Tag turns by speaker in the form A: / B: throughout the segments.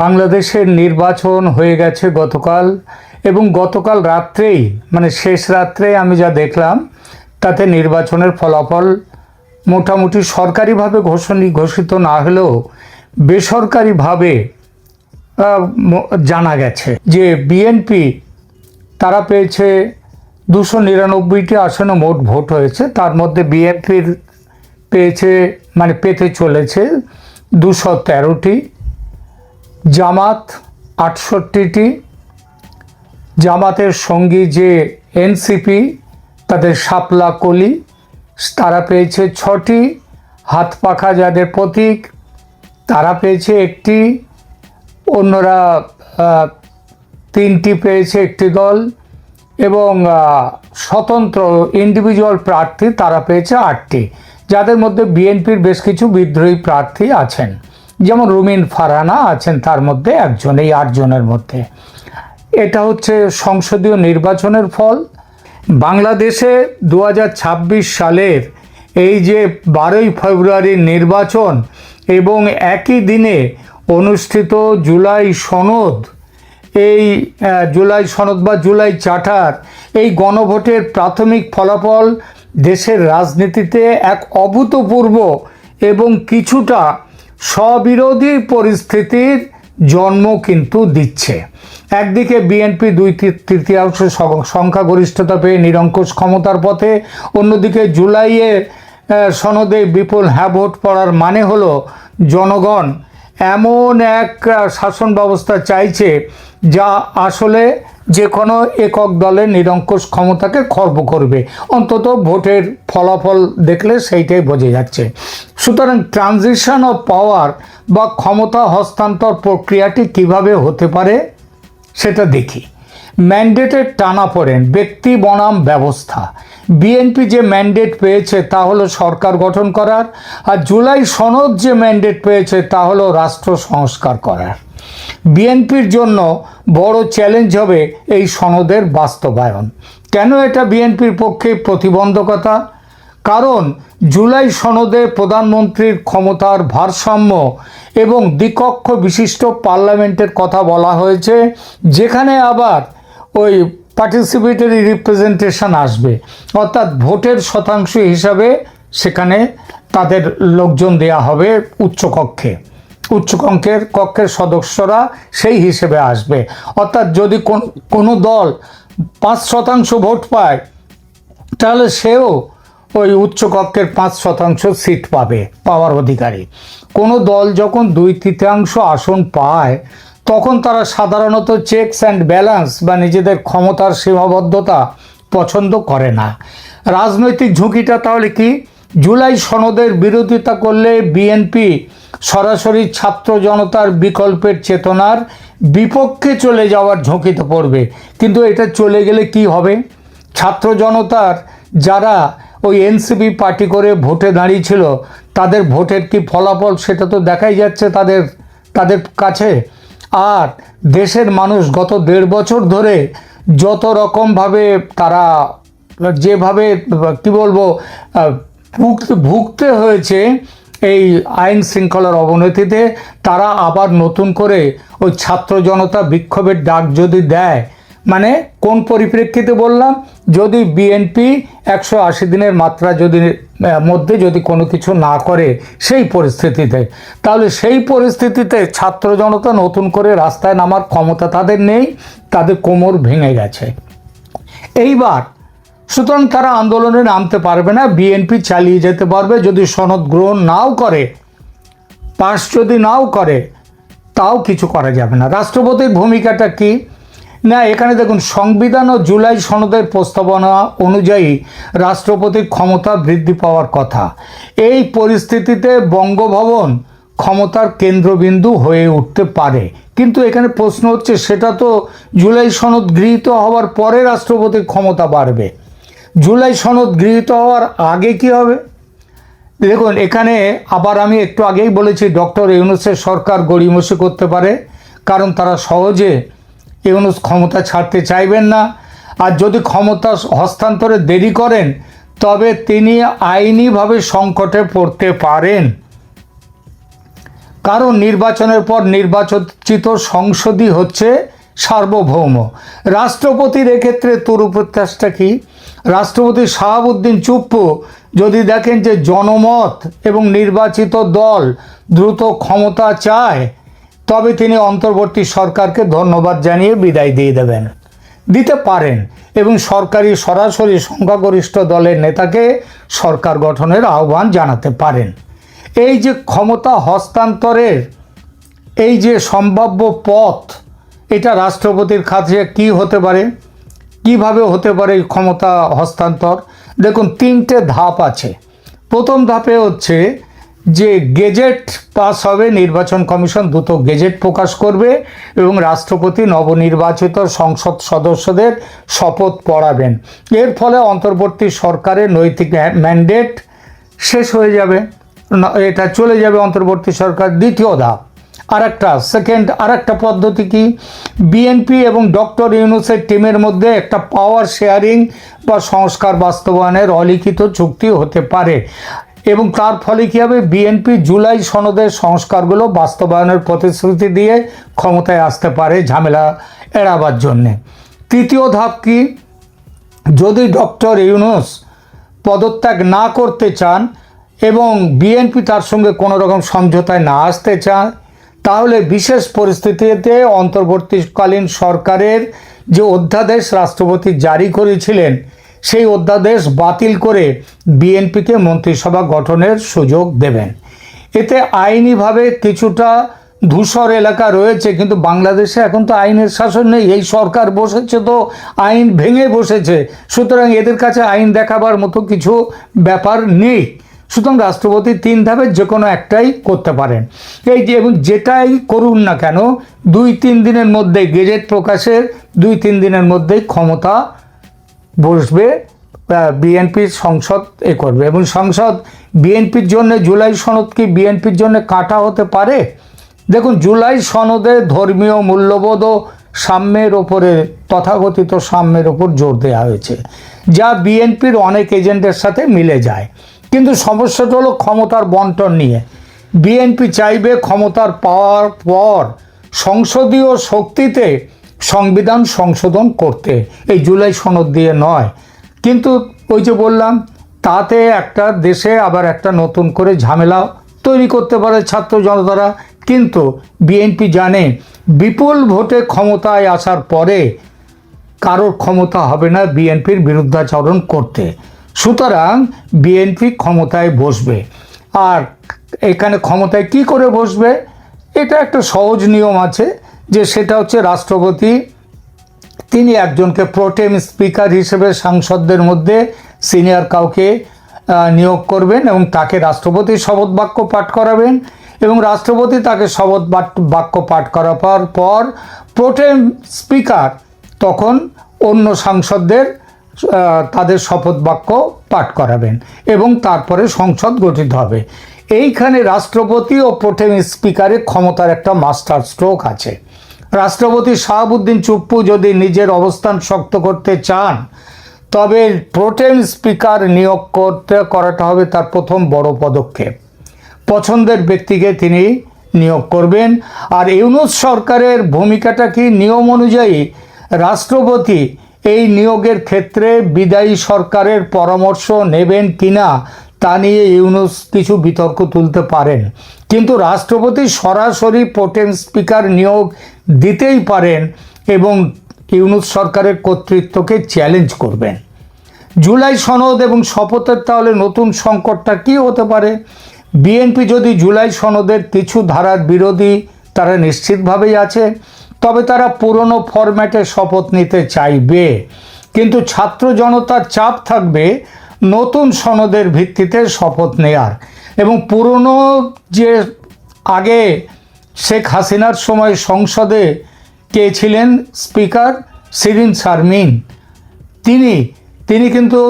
A: বাংলাদেশের নির্বাচন হয়ে গেছে গতকাল এবং গতকাল রাত্রেই মানে শেষ রাত্রে আমি যা দেখলাম, তাতে নির্বাচনের ফলাফল মোটামুটি সরকারিভাবে ঘোষণী, ঘোষিত না হলেও বেসরকারিভাবে জানা গেছে যে বিএনপি তারা পেয়েছে দুশো নিরানব্বইটি আসনে মোট ভোট হয়েছে। তার মধ্যে বিএনপির পেয়েছে মানে পেতে চলেছে দুশো তেরোটি। জামাত আটষট্টিটি, জামাতের সঙ্গী যে এনসিপি, তাদের শাপলা কলি, তারা পেয়েছে ছটি, হাত পাখা যাদের প্রতীক, তারা পেয়েছে একটি, অন্যরা তিনটি পেয়েছে একটি দল এবং স্বতন্ত্র ইন্ডিভিজুয়াল প্রার্থী তারা পেয়েছে আটটি। যাদের মধ্যে বিএনপির বেশ কিছু বিদ্রোহী প্রার্থী আছেন। যেমন রুমিন ফারানা আছেন, তার মধ্যে একজন, এই আটজনের মধ্যে। এটা হচ্ছে সংসদীয় নির্বাচনের ফল। বাংলাদেশে দু হাজার ছাব্বিশ সালের এই যে বারোই ফেব্রুয়ারির নির্বাচন এবং একই দিনে অনুষ্ঠিত জুলাই সনদ, এই জুলাই সনদ বা জুলাই চার্টার এই গণভোটের প্রাথমিক ফলাফল দেশের রাজনীতিতে এক অভূতপূর্ব এবং কিছুটা স্ববিরোধী পরিস্থিতির জন্ম কিন্তু দিচ্ছে। একদিকে বিএনপি দুই তৃতীয়াংশ সংখ্যাগরিষ্ঠতা পেয়ে নিরঙ্কুশ ক্ষমতার পথে, অন্যদিকে জুলাইয়ে সনদে বিপুল হ্যাঁ ভোট পড়ার মানে হলো, জনগণ এমন এক শাসন ব্যবস্থা চাইছে যা আসলে যে কোনো একক দলের নিরঙ্কুশ ক্ষমতাকে খর্ব করবে। অন্তত ভোটের ফলাফল দেখলে সেইটাই বোঝা যাচ্ছে। সুতরাং ট্রানজিশন অফ পাওয়ার বা ক্ষমতা হস্তান্তর প্রক্রিয়াটি কীভাবে হতে পারে সেটা দেখি। ম্যান্ডেটের টানা পড়েন ব্যক্তি বনাম ব্যবস্থা। বিএনপি যে ম্যান্ডেট পেয়েছে তা হলো সরকার গঠন করার, আর জুলাই সনদ যে ম্যান্ডেট পেয়েছে তা হলো রাষ্ট্র সংস্কার করার। বিএনপির জন্য বড় চ্যালেঞ্জ হবে এই সনদের বাস্তবায়ন। কেন এটা বিএনপির পক্ষে প্রতিবন্ধকতা? কারণ জুলাই সনদে প্রধানমন্ত্রীর ক্ষমতার ভারসাম্য এবং দ্বিকক্ষ বিশিষ্ট পার্লামেন্টের কথা বলা হয়েছে, যেখানে আবার ওই পার্টিসিপেটরি রিপ্রেজেন্টেশন আসবে। অর্থাৎ ভোটের শতাংশ হিসাবে সেখানে তাদের লোকজন দেয়া হবে উচ্চকক্ষে। উচ্চকক্ষের কক্ষের সদস্যরা সেই হিসেবে আসবে। অর্থাৎ যদি কোন- কোনো দল পাঁচ শতাংশ ভোট পায়, তাহলে সেও ওই উচ্চকক্ষের পাঁচ শতাংশ সিট পাবে, পাওয়ার অধিকারী। কোনো দল যখন দুই তৃতীয়াংশ আসন পায়, তখন তারা সাধারণত চেকস অ্যান্ড ব্যালেন্স বা নিজেদের ক্ষমতার সীমাবদ্ধতা পছন্দ করে না। রাজনৈতিক ঝুঁকিটা তাহলে কি? জুলাই সনদের বিরোধিতা করলে বিএনপি সরাসরি ছাত্র জনতার বিকল্পের চেতনার বিপক্ষে চলে যাওয়ার ঝুঁকিতে পড়বে। কিন্তু এটা চলে গেলে কি হবে? ছাত্র জনতার যারা ওই এনসিপি পার্টি করে ভোটে দাঁড়িয়েছিল, তাদের ভোটের কি ফলাফল সেটা তো দেখাই যাচ্ছে তাদের তাদের কাছে। আর দেশের মানুষ গত দেড় বছর ধরে যত রকমভাবে তারা যেভাবে, কি বলব ভুগতে হয়েছে এই আইন শৃঙ্খলার অবনতিতে। তারা আবার নতুন করে ওই ছাত্র জনতা বিক্ষোভের ডাক যদি দেয় মানে কোন পরিপ্রেক্ষিতে বললাম? যদি বিএনপি একশো আশি দিনের মাত্রা যদি মধ্যে যদি কোনো কিছু না করে, সেই পরিস্থিতিতে। তাহলে সেই পরিস্থিতিতে ছাত্র জনতা নতুন করে রাস্তায় নামার ক্ষমতা তাদের নেই, তাদের কোমর ভেঙে গেছে। এইবার সুতরাং তারা আন্দোলনে নামতে পারবে না বিএনপি চালিয়ে যেতে পারবে, যদি সনদ গ্রহণ নাও করে পাশ যদি নাও করে, তাও কিছু করা যাবে না। রাষ্ট্রপতির ভূমিকাটা কি? না, এখানে দেখুন, সংবিধান ও জুলাই সনদের প্রস্তাবনা অনুযায়ী রাষ্ট্রপতির ক্ষমতা বৃদ্ধি পাওয়ার কথা। এই পরিস্থিতিতে বঙ্গভবন ক্ষমতার কেন্দ্রবিন্দু হয়ে উঠতে পারে। কিন্তু এখানে প্রশ্ন হচ্ছে, সেটা তো জুলাই সনদ গৃহীত হওয়ার পরে রাষ্ট্রপতির ক্ষমতা বাড়বে। জুলাই সনদ গৃহীত হওয়ার আগে কি হবে? দেখুন, এখানে আবার আমি একটু আগেই বলেছি, ডক্টর ইউনুসের সরকার গড়িমসি করতে পারে, কারণ তারা সহজে ইউনুস ক্ষমতা ছাড়তে চাইবেন না। আর যদি ক্ষমতা হস্তান্তরে দেরি করেন, তবে তিনি আইনিভাবে সংকটে পড়তে পারেন। কারণ নির্বাচনের পর নির্বাচিত সংসদই হচ্ছে সার্বভৌম। রাষ্ট্রপতির এক্ষেত্রে তরু প্রত্যাশটা কি? রাষ্ট্রপতি শাহাবুদ্দিন চুপ্পু যদি দেখেন যে জনমত এবং নির্বাচিত দল দ্রুত ক্ষমতা চায়, তবে তিনি অন্তর্বর্তী সরকারকে ধন্যবাদ জানিয়ে বিদায় দিয়ে দেবেন। দিতে পারেন এবং সরকারি সরাসরি সংখ্যাগরিষ্ঠ দলের নেতাকে সরকার গঠনের আহ্বান জানাতে পারেন। এই যে ক্ষমতা হস্তান্তরের এই যে সম্ভাব্য পথ, এটা রাষ্ট্রপতির কাছে কি হতে পারে? কীভাবে হতে পারে এই ক্ষমতা হস্তান্তর? দেখুন, তিনটে ধাপ আছে। প্রথম ধাপে হচ্ছে যে গেজেট পাস হবে, নির্বাচন কমিশন দ্রুত গেজেট প্রকাশ করবে এবং রাষ্ট্রপতি নবনির্বাচিত সংসদ সদস্যদের শপথ পড়াবেন। এর ফলে অন্তর্বর্তী সরকারের নৈতিক ম্যান্ডেট শেষ হয়ে যাবে। এটা চলে যাবে অন্তর্বর্তী সরকার। দ্বিতীয় ধাপ। আরেকটা সেকেন্ড আরেকটা পদ্ধতি কি? বিএনপি এবং ডক্টর ইউনুসের টিমের মধ্যে একটা পাওয়ার শেয়ারিং বা সংস্কার বাস্তবায়নের অলিখিত চুক্তি হতে পারে। এবং তার ফলে কী হবে? বিএনপি জুলাই সনদের সংস্কারগুলো বাস্তবায়নের প্রতিশ্রুতি দিয়ে ক্ষমতায় আসতে পারে, ঝামেলা এড়াবার জন্যে। তৃতীয় ধাপ কি? যদি ডক্টর ইউনুস পদত্যাগ না করতে চান এবং বিএনপি তার সঙ্গে কোনো রকম সমঝোতায় না আসতে চান তাহলে বিশেষ পরিস্থিতিতে অন্তর্বর্তীকালীন সরকারের যে অধ্যাদেশ রাষ্ট্রপতি জারি করেছিলেন, সেই অধ্যাদেশ বাতিল করে বিএনপিকে মন্ত্রিসভা গঠনের সুযোগ দেবেন। এতে আইনিভাবে কিছুটা ধূসর এলাকা রয়েছে, কিন্তু বাংলাদেশে এখন তো আইনের শাসন নেই। এই সরকার বসেছে তো, আইন ভেঙে বসেছে। সুতরাং এদের কাছে আইন দেখাবার মতো কিছু ব্যাপার নেই। সুতরাং রাষ্ট্রপতি তিন ধাপের যে কোনো একটাই করতে পারেন। এই যে এবং যেটাই করুন না কেন, দুই তিন দিনের মধ্যে গেজেট প্রকাশের দুই তিন দিনের মধ্যেই ক্ষমতা বসবে বিএনপির সংসদ এ করবে। এবং সংসদ বিএনপির জন্য, জুলাই সনদ কি বিএনপির জন্য কাটা হতে পারে? দেখুন, জুলাই সনদে ধর্মীয় মূল্যবোধ ও সাম্যের ওপরে, তথাকথিত সাম্যের ওপর জোর দেওয়া হয়েছে, যা বিএনপির অনেক এজেন্টের সাথে মিলে যায়। কিন্তু সমস্যাটা হলো ক্ষমতার বন্টন নিয়ে। বিএনপি চাইবে ক্ষমতার পাওয়ার পর সংসদীয় শক্তিতে সংবিধান সংশোধন করতে। এই জুলাই সনদ দিয়ে নয়। কিন্তু ওই যে বললাম, তাতে একটা দেশে আবার একটা নতুন করে ঝামেলা তৈরি করতে পারে ছাত্র জনতারা। কিন্তু বিএনপি জানে বিপুল ভোটে ক্ষমতায় আসার পরে কারোর ক্ষমতা হবে না বিএনপির বিরুদ্ধাচরণ করতে। সুতরাং বিএনপি ক্ষমতায় বসবে। আর এখানে ক্ষমতায় কি করে বসবে? এটা একটা সহজ নিয়ম আছে, যে সেটা হচ্ছে রাষ্ট্রপতি, তিনি একজনকে প্রোটেম স্পিকার হিসেবে সাংসদদের মধ্যে সিনিয়র কাউকে নিয়োগ করবেন এবং তাকে রাষ্ট্রপতি শপথ বাক্য পাঠ করাবেন এবং রাষ্ট্রপতি তাকে শপথ বাক- বাক্য পাঠ করার পর প্রোটেম স্পিকার তখন অন্য সাংসদদের তাদের শপথ বাক্য পাঠ করাবেন এবং তারপরে সংসদ গঠিত হবে। এইখানে রাষ্ট্রপতি ও প্রোটেম স্পিকারের ক্ষমতার একটা মাস্টার স্ট্রোক আছে। রাষ্ট্রপতি শাহাবুদ্দিন চুপ্পু যদি নিজের অবস্থান শক্ত করতে চান, তবে প্রোটেম স্পিকার নিয়োগ করতে করাটা হবে তার প্রথম বড় পদক্ষেপ। পছন্দের ব্যক্তিকে তিনি নিয়োগ করবেন। আর ইউনুস সরকারের ভূমিকাটা কি? নিয়ম অনুযায়ী রাষ্ট্রপতি এই নিয়োগের ক্ষেত্রে বিদায়ী সরকারের পরামর্শ নেবেন কিনা তা নিয়ে ইউনুস কিছু বিতর্ক তুলতে পারেন। কিন্তু রাষ্ট্রপতি সরাসরি প্রোটেম স্পিকার নিয়োগ দিতেই পারেন এবং ইউনুস সরকারের কর্তৃত্বকে চ্যালেঞ্জ করবেন। জুলাই সনদ এবং শপথের তাহলে নতুন সংকটটা কি হতে পারে? বিএনপি যদি জুলাই সনদের কিছু ধারার বিরোধী তারা নিশ্চিতভাবেই আছে। তবে তারা পুরনো ফরম্যাটে শপথ নিতে চাইবে। কিন্তু ছাত্র জনতার চাপ থাকবে নতুন সনদের ভিত্তিতে শপথ নেয়ার। এবং পুরনো যে আগে শেখ হাসিনার সময় সংসদে কে ছিলেন? স্পিকার সিরিন শারমিন। তিনি তিনি কিন্তু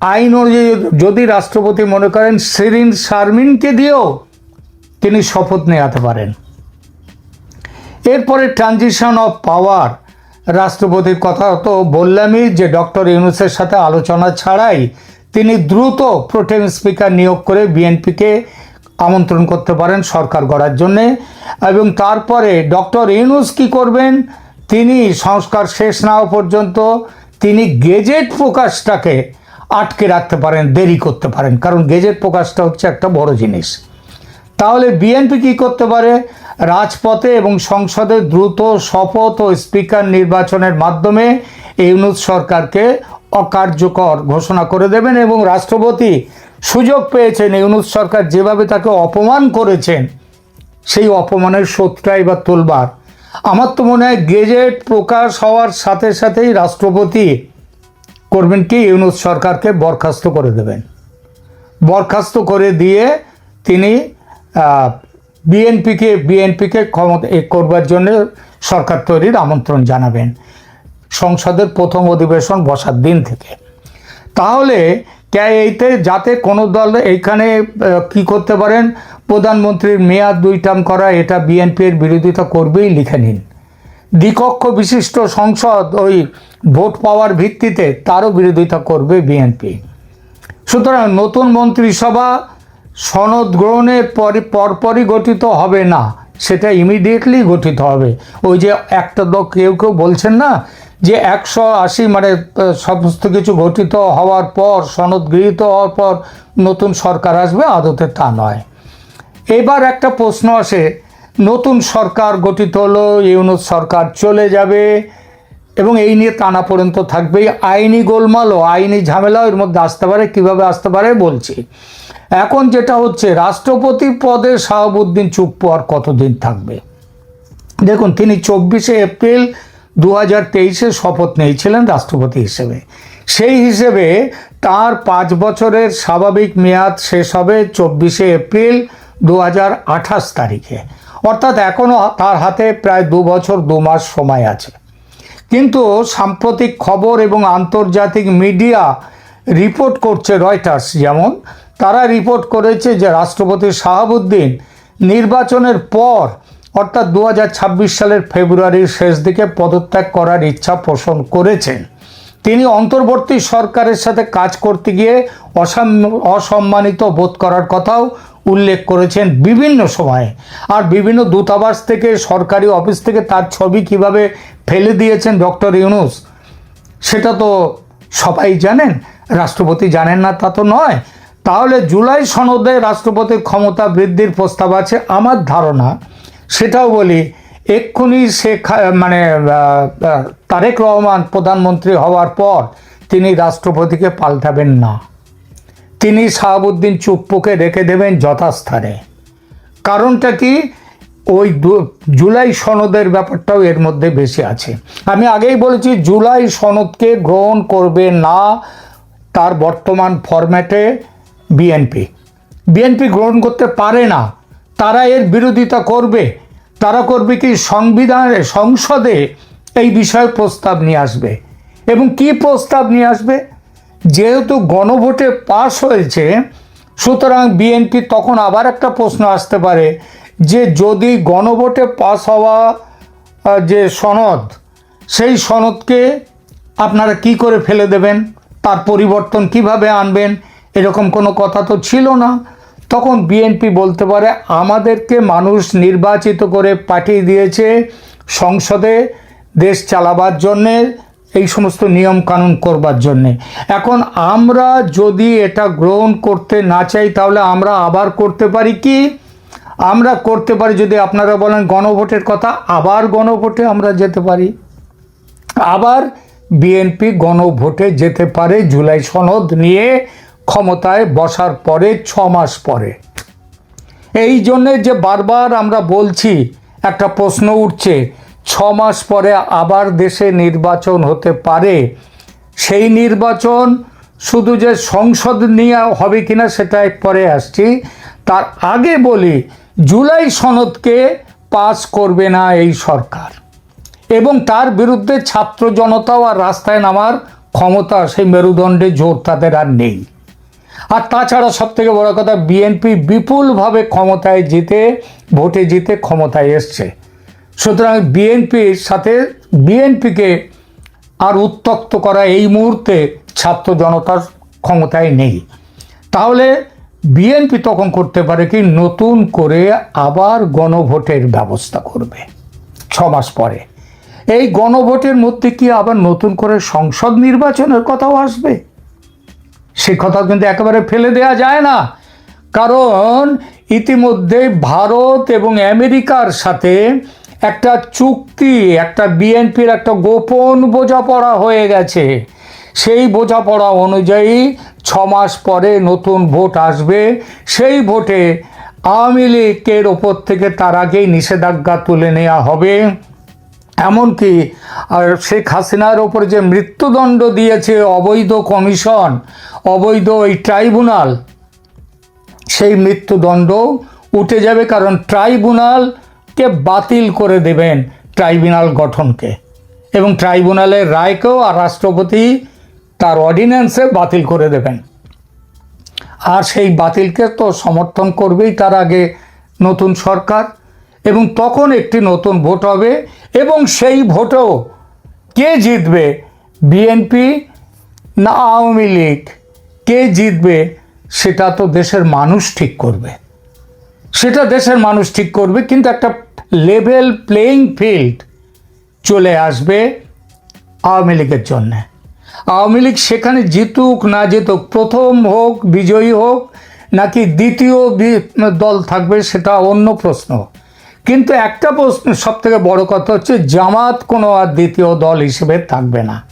A: আইন অনুযায়ী যদি রাষ্ট্রপতি মনে করেন সেরিন শারমিনকে দিয়েও তিনি শপথ নেওয়াতে পারেন। এরপরে ট্রানজিশন অফ পাওয়ার রাষ্ট্রপতির কথা তো বললামই যে ডক্টর ইউনুসের সাথে আলোচনা ছাড়াই তিনি দ্রুত প্রোটেম স্পিকার নিয়োগ করে বিএনপিকে আমন্ত্রণ করতে পারেন সরকার গড়ার জন্যে। এবং তারপরে ডক্টর ইউনুস কি করবেন? তিনি সংস্কার শেষ না পর্যন্ত তিনি গেজেট প্রকাশটাকে আটকে রাখতে পারেন, দেরি করতে পারেন। কারণ গেজেট প্রকাশটা হচ্ছে একটা বড় জিনিস। তাহলে বিএনপি কি করতে পারে? রাজপথে এবং সংসদে দ্রুত শপথ ও স্পিকার নির্বাচনের মাধ্যমে ইউনুস সরকারকে অকার্যকর ঘোষণা করে দেবেন এবং রাষ্ট্রপতি সুযোগ পেয়েছেন। ইউনুস সরকার যেভাবে তাকে অপমান করেছেন, সেই অপমানের শোধটাই বা তোলবার। আমার তো মনে হয় গেজেট প্রকাশ হওয়ার সাথে সাথেই রাষ্ট্রপতি করবেন কি, ইউনুস সরকারকে বরখাস্ত করে দেবেন। বরখাস্ত করে দিয়ে তিনি বিএনপিকে বিএনপিকে ক্ষমতা করবার জন্য সরকার তৈরির আমন্ত্রণ জানাবেন সংসদের প্রথম অধিবেশন বসার দিন থেকে। তাহলে এইতে যাতে কোনো দল এইখানে কি করতে পারেন? প্রধানমন্ত্রীর মেয়াদ দুই টার্ম করা, এটা বিএনপির বিরোধিতা করবেই, লিখে নিন। দ্বিকক্ষ বিশিষ্ট সংসদ ওই ভোট পাওয়ার ভিত্তিতে তারও বিরোধিতা করবে বিএনপি। সুতরাং নতুন মন্ত্রিসভা সনদ গ্রহণের পরে, পরপরই গঠিত হবে না, সেটা ইমিডিয়েটলি গঠিত হবে। ওই যে একটা দল কেউ কেউ বলছেন না যে একশো আশি মানে সমস্ত কিছু গঠিত হওয়ার পর, সনদ গৃহীত হওয়ার পর নতুন সরকার আসবে, আদতে তা নয়। এবার একটা প্রশ্ন আসে, নতুন সরকার গঠিত হলো, ইউনুস সরকার চলে যাবে, এবং এই নিয়ে টানা পর্যন্ত থাকবে আইনি গোলমালও, আইনি ঝামেলাও এর মধ্যে আসতে পারে, কীভাবে আসতে পারে বলছি। এখন যেটা হচ্ছে, রাষ্ট্রপতি পদে শাহাবুদ্দিন চুপ্পু আর কতদিন থাকবে? দেখুন, তিনি চব্বিশে এপ্রিল দু হাজার তেইশে শপথ নিয়েছিলেন রাষ্ট্রপতি হিসেবে। সেই হিসেবে তার পাঁচ বছরের স্বাভাবিক মেয়াদ শেষ হবে চব্বিশে এপ্রিল দু হাজার আঠাশ তারিখে। অর্থাৎ এখনও তার হাতে প্রায় দু বছর, দু মাস সময় আছে। কিন্তু সাম্প্রতিক খবর এবং আন্তর্জাতিক মিডিয়া রিপোর্ট করছে রয়টার্স যেমন তারা রিপোর্ট করেছে যে রাষ্ট্রপতি শাহাবুদ্দিন নির্বাচনের পর, অর্থাৎ দু হাজার ছাব্বিশ সালের ফেব্রুয়ারির শেষ দিকে পদত্যাগ করার ইচ্ছা পোষণ করেছেন। তিনি অন্তর্বর্তী সরকারের সাথে কাজ করতে গিয়ে অসাম- অসম্মানিত বোধ করার কথাও উল্লেখ করেছেন বিভিন্ন সময়ে। আর বিভিন্ন দূতাবাস থেকে, সরকারি অফিস থেকে তার ছবি কীভাবে ফেলে দিয়েছেন ডক্টর ইউনুস, সেটা তো সবাই জানেন, রাষ্ট্রপতি জানেন না তা তো নয়। তাহলে জুলাই সনদে রাষ্ট্রপতির ক্ষমতা বৃদ্ধির প্রস্তাব আছে। আমার ধারণা সেটাও বলি, এক্ষুনি শেখ মানে তারেক রহমান প্রধানমন্ত্রী হওয়ার পর তিনি রাষ্ট্রপতিকে পাল্টাবেন না। তিনি শাহাবুদ্দিন চুপ্পুকে রেখে দেবেন যথাস্থানে। কারণটা কি? ওই জুলাই সনদের ব্যাপারটাও এর মধ্যে বেশি আছে। আমি আগেই বলেছি, জুলাই সনদকে গ্রহণ করবে না তার বর্তমান ফরম্যাটে। বিএনপি। বিএনপি গ্রহণ করতে পারে না। তারা এর বিরোধিতা করবে। তারা করবে কি সংবিধানে, সংসদে এই বিষয়ে প্রস্তাব নিয়ে আসবে। এবং কি প্রস্তাব নিয়ে আসবে? যেহেতু গণভোটে পাশ হয়েছে, সুতরাং বিএনপি তখন আবার একটা প্রশ্ন আসতে পারে যে যদি গণভোটে পাস হওয়া যে সনদ, সেই সনদকে আপনারা কি করে ফেলে দেবেন? তার পরিবর্তন কীভাবে আনবেন? এরকম কোনো কথা তো ছিল না। তখন বিএনপি বলতে পারে, আমাদেরকে মানুষ নির্বাচিত করে পাঠিয়ে দিয়েছে সংসদে দেশ চালাবার জন্যে, এই সমস্ত নিয়ম কানুন করবার জন্যে। এখন আমরা যদি এটা গ্রহণ করতে না চাই, তাহলে আমরা আবার করতে পারি কি? আমরা করতে পারি যদি আপনারা বলেন গণভোটের কথা, আবার গণভোটে আমরা যেতে পারি। আবার বিএনপি গণভোটে যেতে পারে জুলাই সনদ নিয়ে ক্ষমতায় বসার পরে ছ মাস পরে। এই জন্যে যে বারবার আমরা বলছি, একটা প্রশ্ন উঠছে, ছ মাস পরে আবার দেশে নির্বাচন হতে পারে? সেই নির্বাচন শুধু যে সংসদ নিয়ে হবে কিনা সেটা পরে আসছি। তার আগে বলি, জুলাই সনদকে পাস করবে না এই সরকার। এবং তার বিরুদ্ধে ছাত্র জনতাও আর রাস্তায় নামার ক্ষমতা সেই মেরুদণ্ডে জোর তাদের আর নেই। আর তাছাড়া সব থেকে বড় কথা বিএনপি বিপুলভাবে ক্ষমতায় জিতে, ভোটে জিতে ক্ষমতায় এসছে। সুতরাং বিএনপির সাথে বিএনপিকে আর উত্তক্ত করা এই মুহূর্তে ছাত্র জনতার ক্ষমতায় নেই। তাহলে বিএনপি তখন করতে পারে কি, নতুন করে আবার গণভোটের ব্যবস্থা করবে ছ মাস পরে। এই গণভোটের মধ্যে কি আবার নতুন করে সংসদ নির্বাচনের কথাও আসবে? সে কথা কিন্তু একেবারে ফেলে দেওয়া যায় না। কারণ ইতিমধ্যে ভারত এবং আমেরিকার সাথে একটা চুক্তি, একটা বিএনপির একটা গোপন বোঝাপড়া হয়ে গেছে। সেই বোঝাপড়া অনুযায়ী ছ মাস পরে নতুন ভোট আসবে। সেই ভোটে আওয়ামী লীগের ওপর থেকে তার আগেই নিষেধাজ্ঞা তুলে নেওয়া হবে। এমনকি, আর শেখ হাসিনার ওপর যে মৃত্যুদণ্ড দিয়েছে অবৈধ কমিশন, অবৈধ এই ট্রাইব্যুনাল, সেই মৃত্যুদণ্ড উঠে যাবে কারণ ট্রাইব্যুনালকে বাতিল করে দেবেন ট্রাইব্যুনাল গঠনকে। এবং ট্রাইব্যুনালের রায়কেও আর রাষ্ট্রপতি তার অর্ডিন্যান্সে বাতিল করে দেবেন। আর সেই বাতিলকে তো সমর্থন করবেই তার আগে নতুন সরকার, এবং তখন একটি নতুন ভোট হবে এবং সেই ভোটও কে জিতবে? বিএনপি না আওয়ামী লীগ? কে জিতবে? সেটা তো দেশের মানুষ ঠিক করবে। সেটা দেশের মানুষ ঠিক করবে, কিন্তু একটা লেভেল প্লেয়িং ফিল্ড চলে আসবে আওয়ামী লীগের জন্যে। আওয়ামী লীগ সেখানে জিতুক, না জিতুক, প্রথম হোক, বিজয়ী হোক, নাকি দ্বিতীয় দল থাকবে, সেটা অন্য প্রশ্ন। কিন্তু একটা প্রশ্ন সব থেকে বড় কথা হচ্ছে, জামাত কোনো আর দ্বিতীয় দল হিসেবে থাকবে না।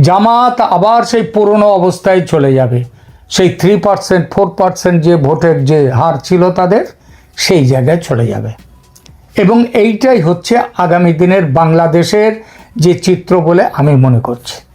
A: জামাত আবার সেই পুরনো অবস্থায় চলে যাবে। সেই থ্রি পার্সেন্ট ফোর পার্সেন্ট যে ভোটের যে হার ছিল তাদের, সেই জায়গায় চলে যাবে। এবং এইটাই হচ্ছে আগামী দিনের বাংলাদেশের যে চিত্র বলে আমি মনে করছি।